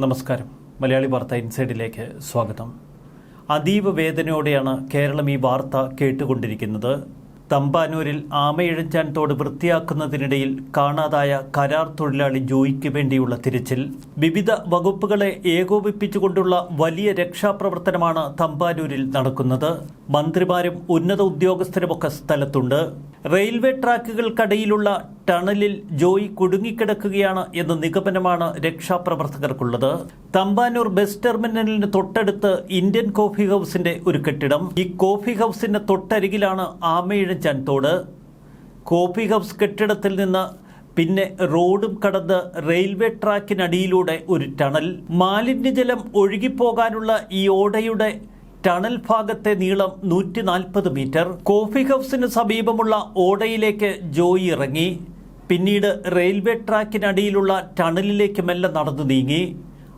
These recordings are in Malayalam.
നമസ്കാരം. മലയാളി വാർത്ത ഇൻസൈഡിലേക്ക് സ്വാഗതം. അതീവ വേദനയോടെയാണ് കേരളം ഈ വാർത്ത കേട്ടുകൊണ്ടിരിക്കുന്നത്. തമ്പാനൂരിൽ ആമയിഴഞ്ചാൻ തോട് വൃത്തിയാക്കുന്നതിനിടയിൽ കാണാതായ കരാർ തൊഴിലാളി ജോയിക്ക് വേണ്ടിയുള്ള തിരച്ചിൽ. വിവിധ വകുപ്പുകളെ ഏകോപിപ്പിച്ചുകൊണ്ടുള്ള വലിയ രക്ഷാപ്രവർത്തനമാണ് തമ്പാനൂരിൽ നടക്കുന്നത്. മന്ത്രിമാരും ഉന്നത ഉദ്യോഗസ്ഥരുമൊക്കെ സ്ഥലത്തുണ്ട്. റെയിൽവേ ട്രാക്കുകൾക്കടിയിലുള്ള ടണലിൽ ജോയി കുടുങ്ങിക്കിടക്കുകയാണ് എന്ന നിഗമനമാണ് രക്ഷാപ്രവർത്തകർക്കുള്ളത്. തമ്പാനൂർ ബസ് ടെർമിനലിന് തൊട്ടടുത്ത് ഇന്ത്യൻ കോഫി ഹൗസിന്റെ ഒരു കെട്ടിടം. ഈ കോഫി ഹൗസിന്റെ തൊട്ടരികിലാണ് ആമയിഴഞ്ചാൻ തോട്. കോഫി ഹൗസ് കെട്ടിടത്തിൽ നിന്ന് പിന്നെ റോഡും കടന്ന് റെയിൽവേ ട്രാക്കിനടിയിലൂടെ ഒരു ടണൽ. മാലിന്യജലം ഒഴുകിപ്പോകാനുള്ള ഈ ഓടയുടെ ടണൽ ഭാഗത്തെ നീളം നൂറ്റി നാൽപ്പത് മീറ്റർ കോഫി ഹൗസിന് സമീപമുള്ള ഓടയിലേക്ക് ജോയി ഇറങ്ങി. പിന്നീട് റെയിൽവേ ട്രാക്കിനടിയിലുള്ള ടണലിലേക്ക് മെല്ലെ നടന്നു നീങ്ങി.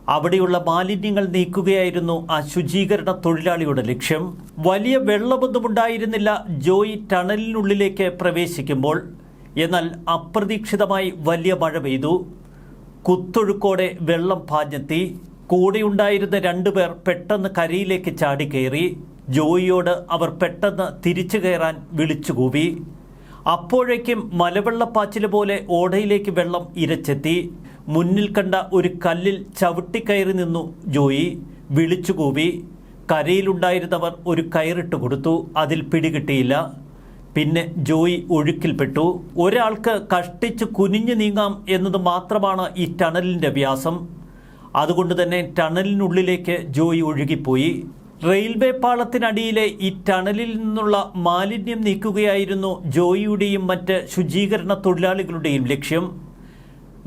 അവിടെയുള്ള മാലിന്യങ്ങൾ നീക്കുകയായിരുന്നു ആ ശുചീകരണ തൊഴിലാളിയുടെ ലക്ഷ്യം. വലിയ വെള്ളമൊന്നുമുണ്ടായിരുന്നില്ല ജോയി ടണലിനുള്ളിലേക്ക് പ്രവേശിക്കുമ്പോൾ. എന്നാൽ അപ്രതീക്ഷിതമായി വലിയ മഴ പെയ്തു. കുത്തൊഴുക്കോടെ വെള്ളം പാഞ്ഞെത്തി. കൂടെയുണ്ടായിരുന്ന രണ്ടുപേർ പെട്ടെന്ന് കരയിലേക്ക് കയറി ജോയിയോട് അവർ പെട്ടെന്ന് തിരിച്ചു കയറാൻ വിളിച്ചുകൂവി അപ്പോഴേക്കും മലവെള്ളപ്പാച്ചിൽ പോലെ ഓടയിലേക്ക് വെള്ളം ഇരച്ചെത്തി. മുന്നിൽ കണ്ട ഒരു കല്ലിൽ ചവിട്ടിക്കയറി നിന്നു ജോയി. വിളിച്ചുകൂവി കരയിലുണ്ടായിരുന്നവർ ഒരു കയറിട്ട് കൊടുത്തു. അതിൽ പിടികിട്ടിയില്ല. പിന്നെ ജോയി ഒഴുക്കിൽപ്പെട്ടു ഒരാൾക്ക് കഷ്ടിച്ച് കുനിഞ്ഞു നീങ്ങാം എന്നത് മാത്രമാണ് ഈ ടണലിന്റെ വ്യാസം. അതുകൊണ്ട് തന്നെ ടണലിനുള്ളിലേക്ക് ജോയി ഒഴുകിപ്പോയി. റെയിൽവേ പാളത്തിനടിയിലെ ഈ ടണലിൽ നിന്നുള്ള മാലിന്യം നീക്കുകയായിരുന്നു ജോയിയുടെയും മറ്റ് ശുചീകരണ തൊഴിലാളികളുടെയും ലക്ഷ്യം.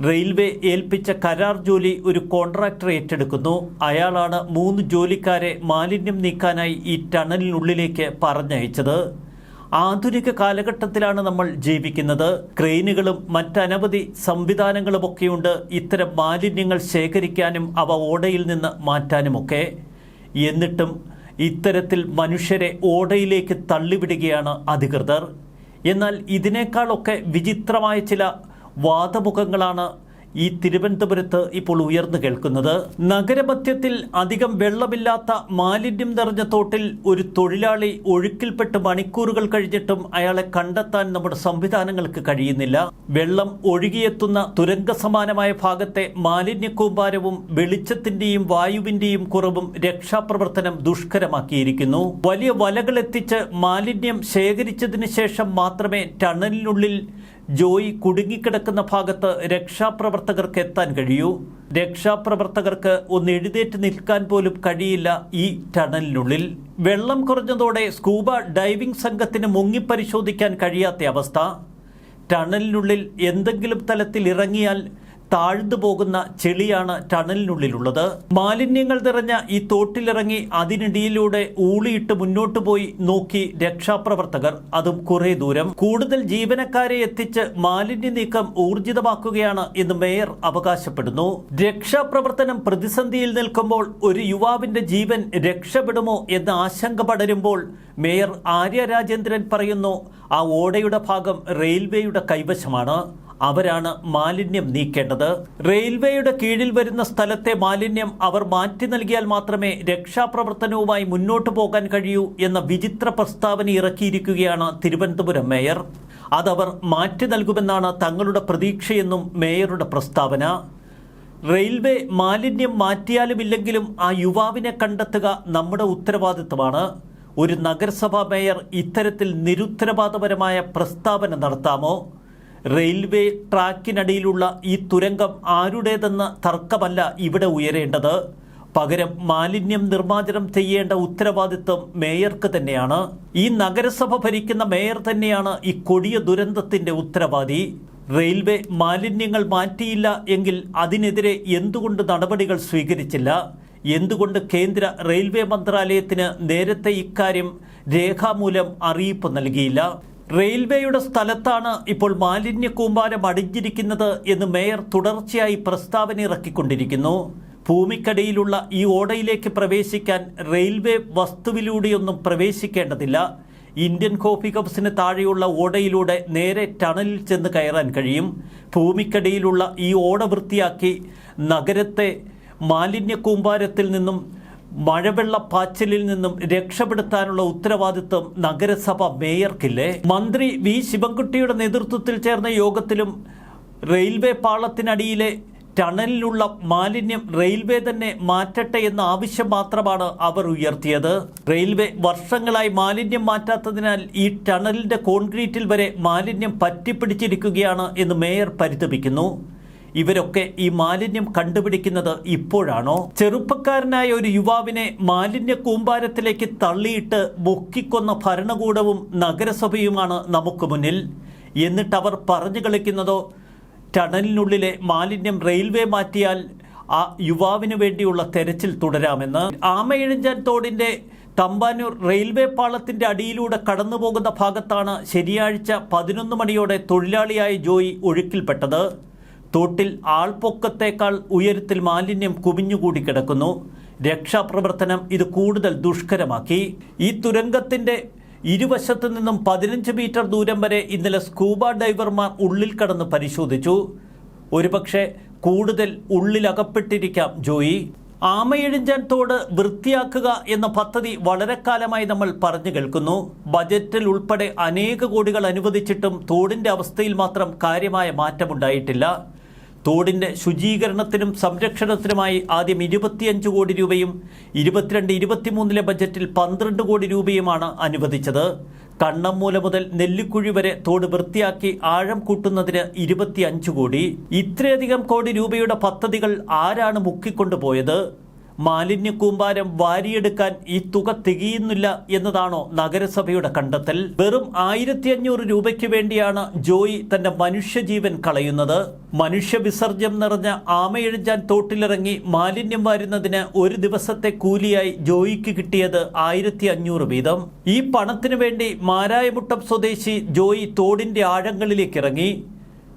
റെയിൽവേ ഏൽപ്പിച്ച കരാർ ജോലി ഒരു കോൺട്രാക്ടർ ഏറ്റെടുക്കുന്നു. അയാളാണ് മൂന്ന് ജോലിക്കാരെ മാലിന്യം നീക്കാനായി ഈ ടണലിനുള്ളിലേക്ക് പറഞ്ഞയച്ചത്. ആധുനിക കാലഘട്ടത്തിലാണ് നമ്മൾ ജീവിക്കുന്നത്. ക്രെയിനുകളും മറ്റനവധി സംവിധാനങ്ങളുമൊക്കെയുണ്ട്. ഇത്തരം മാലിന്യങ്ങൾ ശേഖരിക്കാനും അവ ഓടയിൽ നിന്ന് മാറ്റാനുമൊക്കെ. എന്നിട്ടും ഇത്തരത്തിൽ മനുഷ്യരെ ഓടയിലേക്ക് തള്ളിവിടുകയാണ് അധികൃതർ. എന്നാൽ ഇതിനേക്കാളൊക്കെ വിചിത്രമായ ചില വാദമുഖങ്ങളാണ് ഈ തിരുവനന്തപുരത്ത് ഇപ്പോൾ ഉയർന്നു കേൾക്കുന്നത്. നഗരമധ്യത്തിൽ അധികം വെള്ളമില്ലാത്ത മാലിന്യം നിറഞ്ഞ തോട്ടിൽ ഒരു തൊഴിലാളി ഒഴുക്കിൽപ്പെട്ട് മണിക്കൂറുകൾ കഴിഞ്ഞിട്ടും അയാളെ കണ്ടെത്താൻ നമ്മുടെ സംവിധാനങ്ങൾക്ക് കഴിയുന്നില്ല. വെള്ളം ഒഴുകിയെത്തുന്ന തുരങ്ക സമാനമായ ഭാഗത്തെ മാലിന്യക്കൂമ്പാരവും വെളിച്ചത്തിന്റെയും വായുവിന്റെയും കുറവും രക്ഷാപ്രവർത്തനം ദുഷ്കരമാക്കിയിരിക്കുന്നു. വലിയ വലകളെത്തിച്ച് മാലിന്യം ശേഖരിച്ചതിന് ശേഷം മാത്രമേ ടണലിനുള്ളിൽ ജോയി കുടുങ്ങിക്കിടക്കുന്ന ഭാഗത്ത് രക്ഷാപ്രവർത്തകർക്ക് എത്താൻ കഴിയൂ. രക്ഷാപ്രവർത്തകർക്ക് ഒന്ന് എഴുന്നേറ്റ് നിൽക്കാൻ പോലും കഴിയില്ല ഈ ടണലിനുള്ളിൽ. വെള്ളം കുറഞ്ഞതോടെ സ്കൂബ ഡൈവിംഗ് സംഘത്തിന് മുങ്ങിപ്പരിശോധിക്കാൻ കഴിയാത്ത അവസ്ഥ. ടണലിനുള്ളിൽ എന്തെങ്കിലും തലത്തിൽ ഇറങ്ങിയാൽ താഴ്ന്നു പോകുന്ന ചെളിയാണ് ടണലിനുള്ളിലുള്ളത്. മാലിന്യങ്ങൾ നിറഞ്ഞ ഈ തോട്ടിലിറങ്ങി അതിനിടയിലൂടെ ഊളിയിട്ട് മുന്നോട്ടു പോയി നോക്കി രക്ഷാപ്രവർത്തകർ. അതും കുറെ ദൂരം. കൂടുതൽ ജീവനക്കാരെ എത്തിച്ച് മാലിന്യ നീക്കം ഊർജിതമാക്കുകയാണ് എന്ന് മേയർ അവകാശപ്പെടുന്നു. രക്ഷാപ്രവർത്തനം പ്രതിസന്ധിയിൽ നിൽക്കുമ്പോൾ ഒരു യുവാവിന്റെ ജീവൻ രക്ഷപ്പെടുമോ എന്ന് ആശങ്ക പടരുമ്പോൾ മേയർ ആര്യ രാജേന്ദ്രൻ പറയുന്നു ആ ഓടയുടെ ഭാഗം റെയിൽവേയുടെ കൈവശമാണ്. അവരാണ് മാലിന്യം നീക്കേണ്ടത്. റെയിൽവേയുടെ കീഴിൽ വരുന്ന സ്ഥലത്തെ മാലിന്യം അവർ മാറ്റി നൽകിയാൽ മാത്രമേ രക്ഷാപ്രവർത്തനവുമായി മുന്നോട്ടു പോകാൻ കഴിയൂ എന്ന വിചിത്ര പ്രസ്താവന ഇറക്കിയിരിക്കുകയാണ് തിരുവനന്തപുരം മേയർ. അതവർ മാറ്റി നൽകുമെന്നാണ് തങ്ങളുടെ പ്രതീക്ഷയെന്നും മേയറുടെ പ്രസ്താവന. റെയിൽവേ മാലിന്യം മാറ്റിയാലും ഇല്ലെങ്കിലും ആ യുവാവിനെ കണ്ടെത്തുക നമ്മുടെ ഉത്തരവാദിത്തമാണ് ഒരു നഗരസഭാ മേയർ ഇത്തരത്തിൽ നിരുത്തരവാദപരമായ പ്രസ്താവന നടത്താമോ? റെയിൽവേ ട്രാക്കിനടിയിലുള്ള ഈ തുരങ്കം ആരുടേതെന്ന തർക്കമല്ല ഇവിടെ ഉയരേണ്ടത്. പകരം മാലിന്യം നിർമ്മാർജനം ചെയ്യേണ്ട ഉത്തരവാദിത്വം മേയർക്ക് തന്നെയാണ്. ഈ നഗരസഭ ഭരിക്കുന്ന മേയർ തന്നെയാണ് ഈ കൊടിയ ദുരന്തത്തിന്റെ ഉത്തരവാദി. റെയിൽവേ മാലിന്യങ്ങൾ മാറ്റിയില്ല എങ്കിൽ അതിനെതിരെ എന്തുകൊണ്ട് നടപടികൾ സ്വീകരിച്ചില്ല? എന്തുകൊണ്ട് കേന്ദ്ര റെയിൽവേ മന്ത്രാലയത്തിന് നേരത്തെ ഇക്കാര്യം രേഖാമൂലം അറിയിപ്പ് നൽകിയില്ല? റെയിൽവേയുടെ സ്ഥലത്താണ് ഇപ്പോൾ മാലിന്യ കൂമ്പാരം അടിഞ്ഞിരിക്കുന്നത് എന്ന് മേയർ തുടർച്ചയായി പ്രസ്താവന ഇറക്കിക്കൊണ്ടിരിക്കുന്നു. ഭൂമിക്കടിയിലുള്ള ഈ ഓടയിലേക്ക് പ്രവേശിക്കാൻ റെയിൽവേ വസ്തുവിലൂടെയൊന്നും പ്രവേശിക്കേണ്ടതില്ല. ഇന്ത്യൻ കോഫി കപ്സിന് താഴെയുള്ള ഓടയിലൂടെ നേരെ ടണലിൽ ചെന്ന് കയറാൻ കഴിയും. ഭൂമിക്കടിയിലുള്ള ഈ ഓട വൃത്തിയാക്കി നഗരത്തെ മാലിന്യ കൂമ്പാരത്തിൽ നിന്നും മഴവെള്ളപ്പാച്ചിലിൽ നിന്നും രക്ഷപ്പെടുത്താനുള്ള ഉത്തരവാദിത്വം നഗരസഭ മേയർക്കില്ലേ? മന്ത്രി വി. ശിവൻകുട്ടിയുടെ നേതൃത്വത്തിൽ ചേർന്ന യോഗത്തിലും റെയിൽവേ പാളത്തിനടിയിലെ ടണലിലുള്ള മാലിന്യം റെയിൽവേ തന്നെ മാറ്റട്ടെ എന്ന ആവശ്യം മാത്രമാണ് അവർ ഉയർത്തിയത്. റെയിൽവേ വർഷങ്ങളായി മാലിന്യം മാറ്റാത്തതിനാൽ ഈ ടണലിന്റെ കോൺക്രീറ്റിൽ വരെ മാലിന്യം പറ്റിപ്പിടിച്ചിരിക്കുകയാണ് എന്ന് മേയർ പരിതപിക്കുന്നു. ഇവരൊക്കെ ഈ മാലിന്യം കണ്ടുപിടിക്കുന്നത് ഇപ്പോഴാണോ? ചെറുപ്പക്കാരനായ ഒരു യുവാവിനെ മാലിന്യ കൂമ്പാരത്തിലേക്ക് തള്ളിയിട്ട് മുക്കിക്കൊന്ന ഭരണകൂടവും നഗരസഭയുമാണ് നമുക്ക് മുന്നിൽ. എന്നിട്ട് അവർ പറഞ്ഞു കളിക്കുന്നതോ? ടണലിനുള്ളിലെ മാലിന്യം റെയിൽവേ മാറ്റിയാൽ ആ യുവാവിന് വേണ്ടിയുള്ള തെരച്ചിൽ തുടരാമെന്ന്. ആമയിഴഞ്ചാൻ തോടിന്റെ തമ്പാനൂർ റെയിൽവേ പാളത്തിന്റെ അടിയിലൂടെ കടന്നുപോകുന്ന ഭാഗത്താണ് ശനിയാഴ്ച പതിനൊന്ന് മണിയോടെ തൊഴിലാളിയായ ജോയി ഒഴുക്കിൽപ്പെട്ടത്. തോട്ടിൽ ആൾപ്പൊക്കത്തേക്കാൾ ഉയരത്തിൽ മാലിന്യം കുമിഞ്ഞുകൂടി കിടക്കുന്നു. രക്ഷാപ്രവർത്തനം ഇത് കൂടുതൽ ദുഷ്കരമാക്കി. ഈ തുരങ്കത്തിന്റെ ഇരുവശത്തു നിന്നും പതിനഞ്ച് മീറ്റർ ദൂരം വരെ ഇന്നലെ സ്കൂബ ഡൈവർമാർ ഉള്ളിൽ കടന്ന് പരിശോധിച്ചു. ഒരുപക്ഷെ കൂടുതൽ ഉള്ളിലകപ്പെട്ടിരിക്കാം ജോയി. ആമയിഴിഞ്ചാൻ തോട് വൃത്തിയാക്കുക എന്ന പദ്ധതി വളരെ കാലമായി നമ്മൾ പറഞ്ഞു കേൾക്കുന്നു. ബജറ്റിൽ ഉൾപ്പെടെ അനേക കോടികൾ അനുവദിച്ചിട്ടും തോടിന്റെ അവസ്ഥയിൽ മാത്രം കാര്യമായ മാറ്റമുണ്ടായിട്ടില്ല. തോടിന്റെ ശുചീകരണത്തിനും സംരക്ഷണത്തിനുമായി ആദ്യം ഇരുപത്തിയഞ്ച് കോടി രൂപയും ഇരുപത്തിരണ്ട് ഇരുപത്തിമൂന്നിലെ ബജറ്റിൽ പന്ത്രണ്ട് കോടി രൂപയുമാണ് അനുവദിച്ചത്. കണ്ണമ്മൂല മുതൽ നെല്ലിക്കുഴി വരെ തോട് വൃത്തിയാക്കി ആഴം കൂട്ടുന്നതിന് ഇരുപത്തിയഞ്ച് കോടി. ഇത്രയധികം കോടി രൂപയുടെ പദ്ധതികൾ ആരാണ് മുക്കിക്കൊണ്ടുപോയത്? മാലിന്യ കൂമ്പാരം വാരിയെടുക്കാൻ ഈ തുക തികയുന്നില്ല എന്നതാണോ നഗരസഭയുടെ കണ്ടെത്തൽ? വെറും ആയിരത്തി അഞ്ഞൂറ് രൂപയ്ക്ക് വേണ്ടിയാണ് ജോയി തന്റെ മനുഷ്യജീവൻ കളയുന്നത്. മനുഷ്യ വിസർജ്യം നിറഞ്ഞ ആമയെഴുഞ്ചാൻ തോട്ടിലിറങ്ങി മാലിന്യം വാരുന്നതിന് ഒരു ദിവസത്തെ കൂലിയായി ജോയിക്ക് കിട്ടിയത് ആയിരത്തി അഞ്ഞൂറ് വീതം. ഈ പണത്തിനു വേണ്ടി മാരായമുട്ടം സ്വദേശി ജോയി തോടിന്റെ ആഴങ്ങളിലേക്ക് ഇറങ്ങി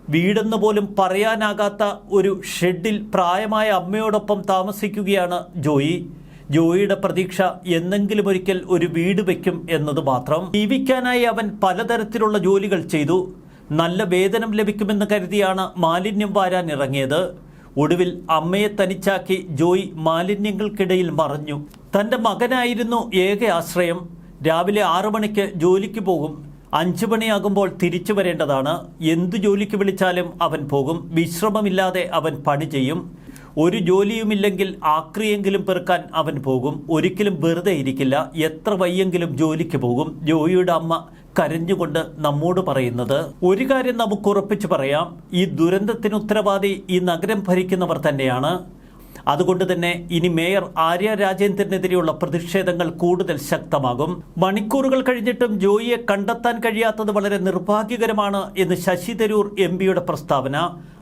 വീടെന്ന് പോലും പറയാനാകാത്ത ഒരു ഷെഡിൽ പ്രായമായ അമ്മയോടൊപ്പം താമസിക്കുകയാണ് ജോയി. ജോയിയുടെ പ്രതീക്ഷ എന്നെങ്കിലും ഒരിക്കൽ ഒരു വീട് വയ്ക്കും എന്നത് മാത്രം. ജീവിക്കാനായി അവൻ പലതരത്തിലുള്ള ജോലികൾ ചെയ്തു. നല്ല വേതനം ലഭിക്കുമെന്ന് കരുതിയാണ് മാലിന്യം വാരാൻ ഇറങ്ങിയത്. ഒടുവിൽ അമ്മയെ തനിച്ചാക്കി ജോയി മാലിന്യങ്ങൾക്കിടയിൽ മറഞ്ഞു. തന്റെ മകനായിരുന്നു ഏക ആശ്രയം. രാവിലെ ആറു മണിക്ക് ജോലിക്ക് പോകും. അഞ്ചു മണിയാകുമ്പോൾ തിരിച്ചു വരേണ്ടതാണ്. എന്തു ജോലിക്ക് വിളിച്ചാലും അവൻ പോകും. വിശ്രമമില്ലാതെ അവൻ പണി ചെയ്യും. ഒരു ജോലിയുമില്ലെങ്കിൽ ആക്രിയെങ്കിലും പെറുക്കാൻ അവൻ പോകും. ഒരിക്കലും വെറുതെ ഇരിക്കില്ല. എത്ര വയ്യെങ്കിലും ജോലിക്ക് പോകും. ജോയിയുടെ അമ്മ കരഞ്ഞുകൊണ്ട് നമ്മോട് പറയുന്നത് ഒരു കാര്യം നമുക്ക് ഉറപ്പിച്ചു പറയാം. ഈ ദുരന്തത്തിന് ഉത്തരവാദി ഈ നഗരം ഭരിക്കുന്നവർ തന്നെയാണ്. അതുകൊണ്ട് തന്നെ ഇനി മേയർ ആര്യ രാജേന്ദ്രനെതിരെയുള്ള പ്രതിഷേധങ്ങൾ കൂടുതൽ ശക്തമാകും. മണിക്കൂറുകൾ കഴിഞ്ഞിട്ടും ജോയിയെ കണ്ടെത്താൻ കഴിയാത്തത് വളരെ നിർഭാഗ്യകരമാണ് എന്ന് ശശി തരൂർ എം പിയുടെ പ്രസ്താവന.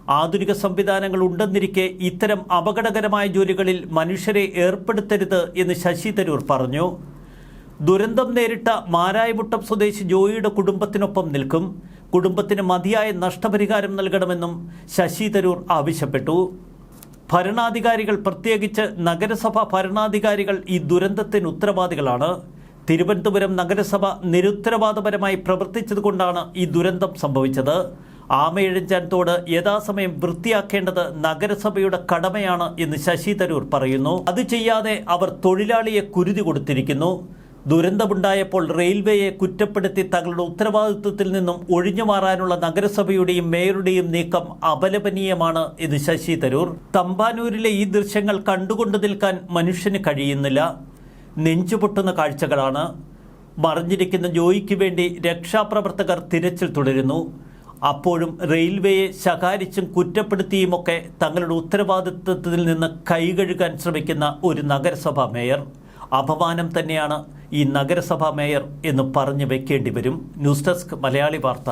ആധുനിക സംവിധാനങ്ങൾ ഉണ്ടെന്നിരിക്കെ ഇത്തരം അപകടകരമായ ജോലികളിൽ മനുഷ്യരെ ഏർപ്പെടുത്തരുത് എന്ന് ശശി തരൂർ പറഞ്ഞു. ദുരന്തം നേരിട്ട മാരായമുട്ടം സ്വദേശി ജോയിയുടെ കുടുംബത്തിനൊപ്പം നിൽക്കും. കുടുംബത്തിന് മതിയായ നഷ്ടപരിഹാരം നൽകണമെന്നും ശശി തരൂർ ആവശ്യപ്പെട്ടു. ഭരണാധികാരികൾ പ്രത്യേകിച്ച് നഗരസഭ ഭരണാധികാരികൾ ഈ ദുരന്തത്തിന് ഉത്തരവാദികളാണ്. തിരുവനന്തപുരം നഗരസഭ നിരുത്തരവാദപരമായി പ്രവർത്തിച്ചതുകൊണ്ടാണ് ഈ ദുരന്തം സംഭവിച്ചത്. ആമയിഴഞ്ചാൻ തോട് യഥാസമയം വൃത്തിയാക്കേണ്ടത് നഗരസഭയുടെ കടമയാണ് എന്ന് ശശി തരൂർ പറയുന്നു. അത് ചെയ്യാതെ അവർ തൊഴിലാളിയെ കുരുതി കൊടുത്തിരിക്കുന്നു. ദുരന്തമുണ്ടായപ്പോൾ റെയിൽവേയെ കുറ്റപ്പെടുത്തി തങ്ങളുടെ ഉത്തരവാദിത്വത്തിൽ നിന്നും ഒഴിഞ്ഞു മാറാനുള്ള നഗരസഭയുടെയും മേയറുടെയും നീക്കം അപലപനീയമാണ് എന്ന് ശശി തരൂർ. തമ്പാനൂരിലെ ഈ ദൃശ്യങ്ങൾ കണ്ടുകൊണ്ട് നിൽക്കാൻ മനുഷ്യന് കഴിയുന്നില്ല. നെഞ്ചുപൊട്ടുന്ന കാഴ്ചകളാണ്. മറിഞ്ഞിരിക്കുന്ന ജോയിക്ക് വേണ്ടി രക്ഷാപ്രവർത്തകർ തിരച്ചിൽ തുടരുന്നു. അപ്പോഴും റെയിൽവേയെ ശകാരിച്ചും കുറ്റപ്പെടുത്തിയുമൊക്കെ തങ്ങളുടെ ഉത്തരവാദിത്വത്തിൽ നിന്ന് കൈകഴുകാൻ ശ്രമിക്കുന്ന ഒരു നഗരസഭാ മേയർ. അപമാനം തന്നെയാണ് ഈ നഗരസഭാ മേയർ എന്ന് പറഞ്ഞു വെക്കേണ്ടി വരും. ന്യൂസ് ഡെസ്ക് മലയാളി വാർത്ത.